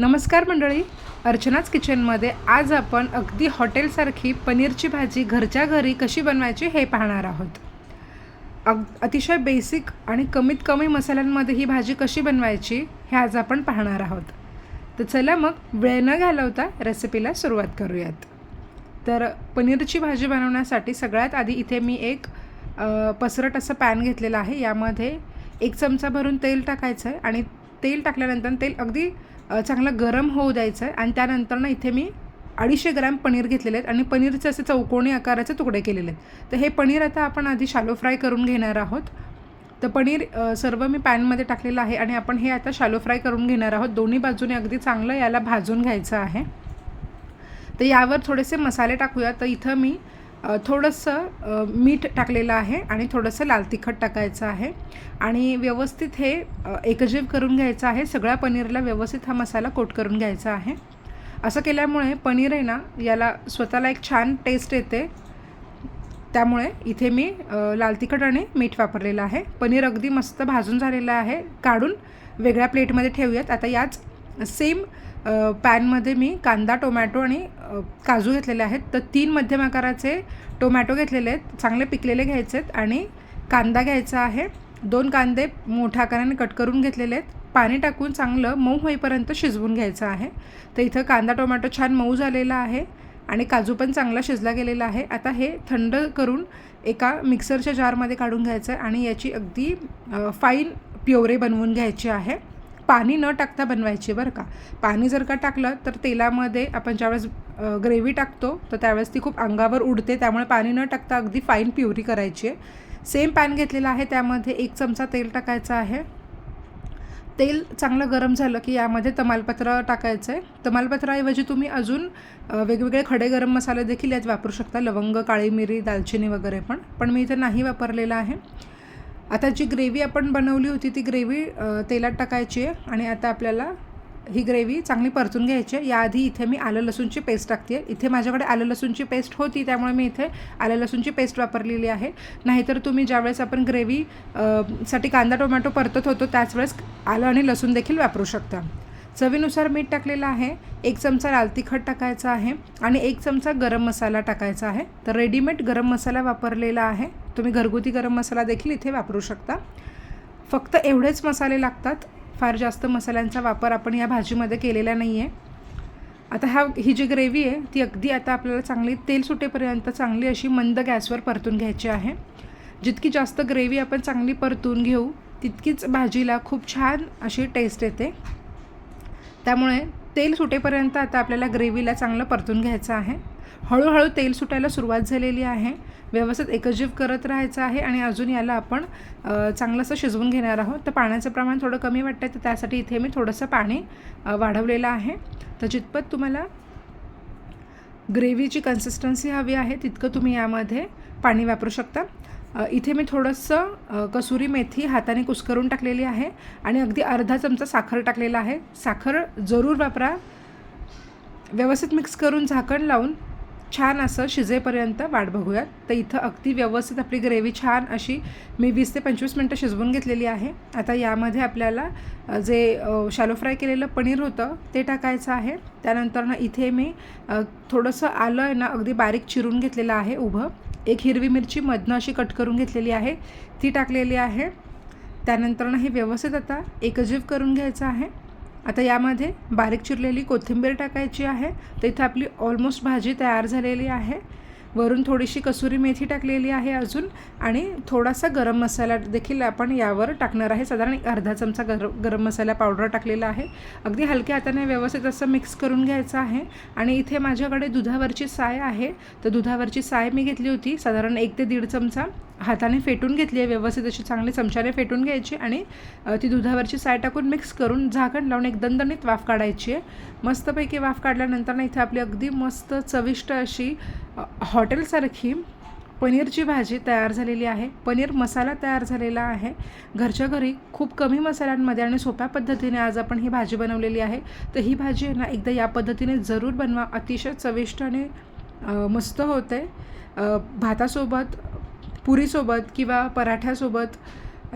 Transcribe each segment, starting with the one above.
नमस्कार मंडळी. अर्चनाच किचनमध्ये आज आपण अगदी हॉटेलसारखी पनीरची भाजी घरच्या घरी कशी बनवायची हे पाहणार आहोत. अग अतिशय बेसिक आणि कमीत कमी मसाल्यांमध्ये ही भाजी कशी बनवायची हे आज आपण पाहणार आहोत. तर चला मग वेळ न घालवता रेसिपीला सुरुवात करूयात. तर पनीरची भाजी बनवण्यासाठी सगळ्यात आधी इथे मी एक पसरट असं पॅन घेतलेलं आहे. यामध्ये एक चमचा भरून तेल टाकायचं आहे आणि तेल टाकल्यानंतर तेल अगदी चांगलं गरम होऊ द्यायचं आहे. आणि त्यानंतर ना इथे मी अडीचशे ग्रॅम पनीर घेतलेले आहेत. आणि पनीरचे असे चौकोनी आकाराचे तुकडे केलेले आहेत. तर हे पनीर आता आपण आधी शालो फ्राय करून घेणार आहोत. तर पनीर सर्व मी पॅनमध्ये टाकलेलं आहे. आणि आपण हे आता शालो फ्राय करून घेणार आहोत. दोन्ही बाजूने अगदी चांगलं याला भाजून घ्यायचं आहे. तर यावर थोडेसे मसाले टाकूया. तर इथं मी थोडंसं मीठ टाकलेलं आहे आणि थोडंसं लाल तिखट टाकायचं आहे. आणि व्यवस्थित हे एकजीव करून घ्यायचं आहे. सगळ्या पनीरला व्यवस्थित हा मसाला कोट करून घ्यायचा आहे. असं केल्यामुळे पनीर आहे ना याला स्वतःला एक छान टेस्ट येते. त्यामुळे इथे मी लाल तिखट आणि मीठ वापरलेलं आहे. पनीर अगदी मस्त भाजून झालेलं आहे. काढून वेगळ्या प्लेटमध्ये ठेवूयात. आता याच सेम पॅनमध्ये मी कांदा टोमॅटो आणि काजू घेतलेले आहेत. तर तीन मध्यम आकाराचे टोमॅटो घेतलेले आहेत. चांगले पिकलेले घ्यायचे आहेत आणि कांदा घ्यायचा आहे. दोन कांदे मोठ्या आकाराने कट करून घेतलेले आहेत. पाणी टाकून चांगलं मऊ होईपर्यंत शिजवून घ्यायचं आहे. तर इथं कांदा टोमॅटो छान मऊ झालेला आहे आणि काजू पण चांगला शिजला गेलेला आहे. आता हे थंड करून एका मिक्सरच्या जारमध्ये काढून घ्यायचं आहे आणि याची अगदी फाईन प्युरे बनवून घ्यायची आहे. पाणी न टाकता बनवायची बरं का. पाणी जर का टाकलं तर तेलामध्ये आपण ज्यावेळेस ग्रेव्ही टाकतो तर त्यावेळेस ती खूप अंगावर उडते त्यामुळे पाणी न टाकता अगदी फाईन प्युरी करायची. आहे सेम पॅन घेतलेला आहे त्यामध्ये एक चमचा तेल टाकायचं आहे. तेल चांगलं गरम झालं की यामध्ये तमालपत्र टाकायचं आहे तमालपत्राऐवजी तुम्ही अजून वेगवेगळे खडे गरम मसाले देखील यात वापरू शकता लवंग काळी मिरी दालचिनी वगैरे पण. पण मी इथे नाही वापरलेलं आहे. आता जी ग्रेव्ही आपण बनवली होती ती ग्रेव्ही तेलात टाकायची आहे आणि आता आपल्याला ही ग्रेव्ही चांगली परतून घ्यायची आहे. याआधी इथे मी आलं लसूणची पेस्ट टाकते आहे. इथे माझ्याकडे आलं लसूणची पेस्ट होती त्यामुळे मी इथे आलं लसूणची पेस्ट वापरलेली आहे. नाहीतर तुम्ही ज्यावेळेस आपण ग्रेव्ही साठी कांदा टोमॅटो परतत होतो त्याच वेळेस आलं आणि लसूण देखील वापरू शकता. चवीनुसार मीठ टाकलेलं आहे. एक चमचा लाल तिखट टाकायचा आहे आणि एक चमचा गरम मसाला टाकायचा आहे. तर रेडीमेड गरम मसाला वापरलेला आहे. तुम्ही घरगुती गरम मसाला देखील इथे वापरू शकता. फक्त एवढेच मसाले लागतात. फार जास्त मसाल्यांचा वापर आपण या भाजीमध्ये केलेला नाही आहे आता हा ही जी ग्रेव्ही आहे ती अगदी आता आपल्याला चांगली तेल सुटेपर्यंत चांगली अशी मंद गॅसवर परतून घ्यायची आहे. जितकी जास्त ग्रेव्ही आपण चांगली परतून घेऊ तितकीच भाजीला खूप छान अशी टेस्ट येते. त्यामुळे तेल सुटेपर्यंत आता आपल्याला ग्रेव्हीला चांगलं परतून घ्यायचं आहे. हळूहळू तेल सुटायला सुरुवात झालेली आहे. व्यवस्थित एकजीव करत राहायचं आहे आणि अजून याला आपण चांगलंसं शिजवून घेणार आहोत. तर पाण्याचं प्रमाण थोडं कमी वाटतं तर त्यासाठी इथे मी थोडंसं पाणी वाढवलेलं आहे. तर जितपत तुम्हाला ग्रेव्हीची कन्सिस्टन्सी हवी आहे तितकं तुम्ही यामध्ये पाणी वापरू शकता. इथे मी थोडंसं कसुरी मेथी हाताने कुस्करून टाकलेली आहे आणि अगदी अर्धा चमचा साखर टाकलेला आहे. साखर जरूर वापरा. व्यवस्थित मिक्स करून झाकण लावून छान असं शिजेपर्यंत वाट बघूयात. तर इथं अगदी व्यवस्थित आपली ग्रेव्ही छान अशी मी वीस ते पंचवीस मिनटं शिजवून घेतलेली आहे. आता यामध्ये आपल्याला जे शॅलो शालो फ्राय केलेलं पनीर होतं ते टाकायचं आहे. त्यानंतर ना इथे मी थोडंसं आलं आहे ना अगदी बारीक चिरून घेतलेलं आहे उभं. एक हिरवी मिरची मधनं अशी कट करून घेतलेली आहे. ती टाकलेली आहे. त्यानंतरनं हे व्यवस्थित आता एकजीव करून घ्यायचं आहे. आता यामध्ये बारीक चिरलेली कोथिंबीर टाकायची आहे. तर इथं आपली ऑलमोस्ट भाजी तयार झालेली आहे. वरून थोडीशी कसुरी मेथी टाकलेली आहे अजून आणि थोडासा गरम मसाला देखील आपण यावर टाकणार आहे. साधारण एक अर्धा चमचा गर गरम मसाला पावडर टाकलेला आहे. अगदी हलक्या हाताने व्यवस्थित असं मिक्स करून घ्यायचं आहे. आणि इथे माझ्याकडे दुधावरची साय आहे. तर दुधावरची साय मी घेतली होती. साधारण एक ते दीड चमचा हाताने फेटून घेतली आहे. व्यवस्थित अशी चांगली चमच्याने फेटून घ्यायची आणि ती दुधावरची साय टाकून मिक्स करून झाकण लावून एक दणदणीत वाफ काढायची आहे. मस्तपैकी वाफ काढल्यानंतर ना इथे आपली अगदी मस्त चविष्ट अशी हॉटेलसारखी पनीरची भाजी तयार झालेली आहे. पनीर मसाला तयार झालेला आहे. घरच्या घरी खूप कमी मसाल्यांमध्ये आणि सोप्या पद्धतीने आज आपण ही भाजी बनवलेली आहे. तर ही भाजी आहे ना एकदा या पद्धतीने जरूर बनवा. अतिशय चविष्ट आणि मस्त होते. भातासोबत पुरीसोबत किंवा पराठ्यासोबत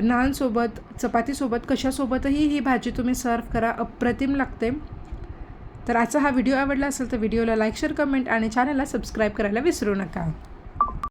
नानसोबत चपातीसोबत कशासोबतही ही भाजी तुम्ही सर्व करा. अप्रतिम लागते. तर आजचा हा व्हिडिओ आवडला असेल तर व्हिडिओला लाईक शेअर कमेंट आणि चॅनलला सबस्क्राईब करायला विसरू नका.